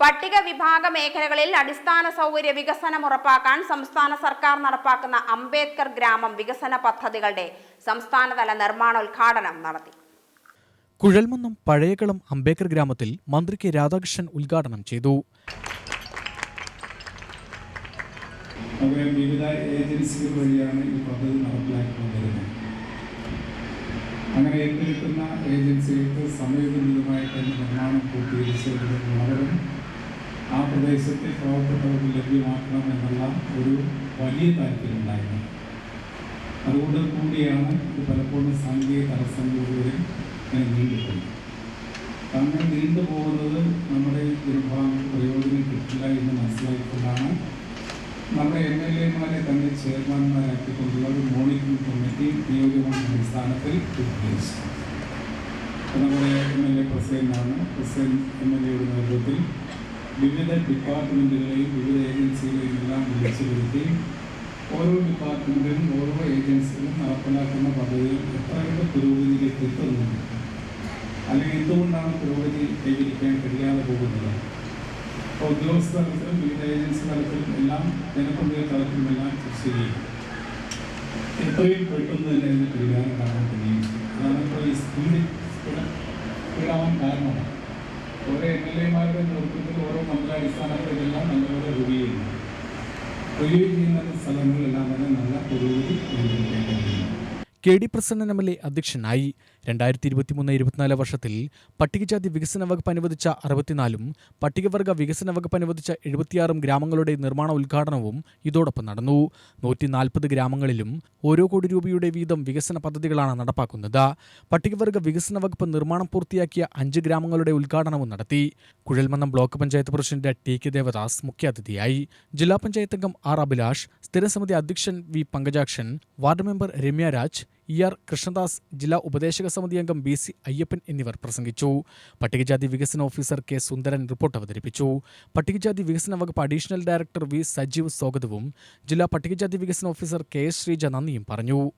പട്ടിക വിഭാഗ മേഖലകളിൽ അടിസ്ഥാന സൗകര്യ വികസനം ഉറപ്പാക്കാൻ സംസ്ഥാന സർക്കാർ നടപ്പാക്കുന്ന അംബേദ്കർ ഗ്രാമം വികസന പദ്ധതികളുടെ സംസ്ഥാനതല നിർമ്മാണോദ്ഘാടനം നടത്തി. കുഴൽമന്നം പഴയകളം അംബേദ്കർ ഗ്രാമത്തിൽ മന്ത്രി കെ രാധാകൃഷ്ണൻ ഉദ്ഘാടനം ചെയ്തു. അങ്ങനെ വിവിധ ഏജൻസികൾ വഴിയാണ് ഈ പദ്ധതി നടപ്പിലാക്കിക്കൊണ്ടിരുന്നത്. അങ്ങനെ ഏറ്റെടുക്കുന്ന ഏജൻസികൾക്ക് സമയബന്ധിതമായിട്ട് നിർമ്മാണം നിർമ്മാണം പൂർത്തീകരിച്ചതിനുള്ളവരും ആ പ്രദേശത്തെ പാവപ്പെട്ടവർക്ക് ലഭ്യമാക്കണം എന്നുള്ള ഒരു വലിയ താല്പര്യമുണ്ടായിരുന്നു. അതുകൊണ്ട് കൂടിയാണ് ഇത് പലപ്പോഴും സാങ്കേതിക തടസ്സങ്ങളിലൂടെ ഇങ്ങനെ നീണ്ടുപോയി അങ്ങനെ നീണ്ടുപോകുന്നത് നമ്മുടെ ജനഭാഗങ്ങൾക്ക് പ്രയോജനം കിട്ടില്ല എന്ന് മനസ്സിലാക്കിക്കൊണ്ടാണ് നമ്മുടെ എം എൽ എമാരെ തന്നെ ചെയർമാൻമാരാക്കിക്കൊണ്ടുള്ള ഒരു മോണിറ്ററിംഗ് കമ്മിറ്റി നിയോജകമണ്ഡല അടിസ്ഥാനത്തിൽ രൂപീകരിച്ചു നമ്മുടെ എം എൽ എ പ്രസിഡന്റാണ്. പ്രസിഡന്റ് എം എൽ എയുടെ നേതൃത്വത്തിൽ വിവിധ ഡിപ്പാർട്ട്മെന്റുകളെയും വിവിധ ഏജൻസികളെയും എല്ലാം വിളിച്ചു വരുത്തി ഓരോ ഡിപ്പാർട്ട്മെന്റിലും ഓരോ ഏജൻസികളും നടപ്പിലാക്കുന്ന പദ്ധതിയിൽ എത്രയുടെ പുരോഗതിയിലേക്ക് എത്തുന്നുണ്ട് അല്ലെങ്കിൽ എന്തുകൊണ്ടാണ് പുരോഗതി കൈവരിക്കാൻ കഴിയാതെ പോകുന്നത്? അപ്പോൾ ഉദ്യോഗസ്ഥ തലത്തിലും വിവിധ ഏജൻസി തലത്തിലും എല്ലാം ജനപ്രതിനിധി തലത്തിലും എല്ലാം ചർച്ച ചെയ്യും. എത്രയും പെട്ടെന്ന് തന്നെ ഇതിന് പരിഹാരം കാണാൻ കഴിയും. അതാണ് ഇപ്പോൾ ഈ സ്പീഡ് കാരണമാണ് ഓരോ എം എൽ എമാരുടെ നേതൃത്വത്തിൽ ഓരോ മണ്ഡലാടിസ്ഥാനത്തിലെല്ലാം നമ്മളോട് റിവ്യൂ ചെയ്യുന്നു സ്ഥലങ്ങളിലെല്ലാം തന്നെ നല്ല പുരോഗതി K D Prasannan M L A അധ്യക്ഷനായി രണ്ടായിരത്തി ഇരുപത്തിമൂന്ന് ഇരുപത്തിനാല് വർഷത്തിൽ പട്ടികജാതി വികസന വകുപ്പ് അനുവദിച്ച അറുപത്തിനാലും പട്ടികവർഗ വികസന വകുപ്പ് അനുവദിച്ച എഴുപത്തിയാറും ഗ്രാമങ്ങളുടെ നിർമ്മാണ ഉദ്ഘാടനവും ഇതോടൊപ്പം നടന്നു. നൂറ്റി നാൽപ്പത് ഗ്രാമങ്ങളിലും ഓരോ കോടി രൂപയുടെ വീതം വികസന പദ്ധതികളാണ് നടപ്പാക്കുന്നത്. പട്ടികവർഗ വികസന വകുപ്പ് നിർമ്മാണം പൂർത്തിയാക്കിയ അഞ്ച് ഗ്രാമങ്ങളുടെ ഉദ്ഘാടനവും നടത്തി. Kuzhalmannam block panchayat president T K Devadas മുഖ്യാതിഥിയായി. ജില്ലാ പഞ്ചായത്ത് അംഗം ആർ അഭിലാഷ് സ്ഥിരസമിതി അധ്യക്ഷൻ V Pankajakshan ward member Ramya Raj E R Krishnadas ജില്ലാ ഉപദേശക സമിതി അംഗം ബി സി അയ്യപ്പൻ എന്നിവർ പ്രസംഗിച്ചു. പട്ടികജാതി വികസന ഓഫീസർ കെ സുന്ദരൻ റിപ്പോർട്ട് അവതരിപ്പിച്ചു. പട്ടികജാതി വികസന വകുപ്പ് അഡീഷണൽ ഡയറക്ടർ വി സജീവ് സ്വാഗതവും ജില്ലാ പട്ടികജാതി വികസന ഓഫീസർ കെ എസ് ശ്രീജ നന്ദിയും പറഞ്ഞു.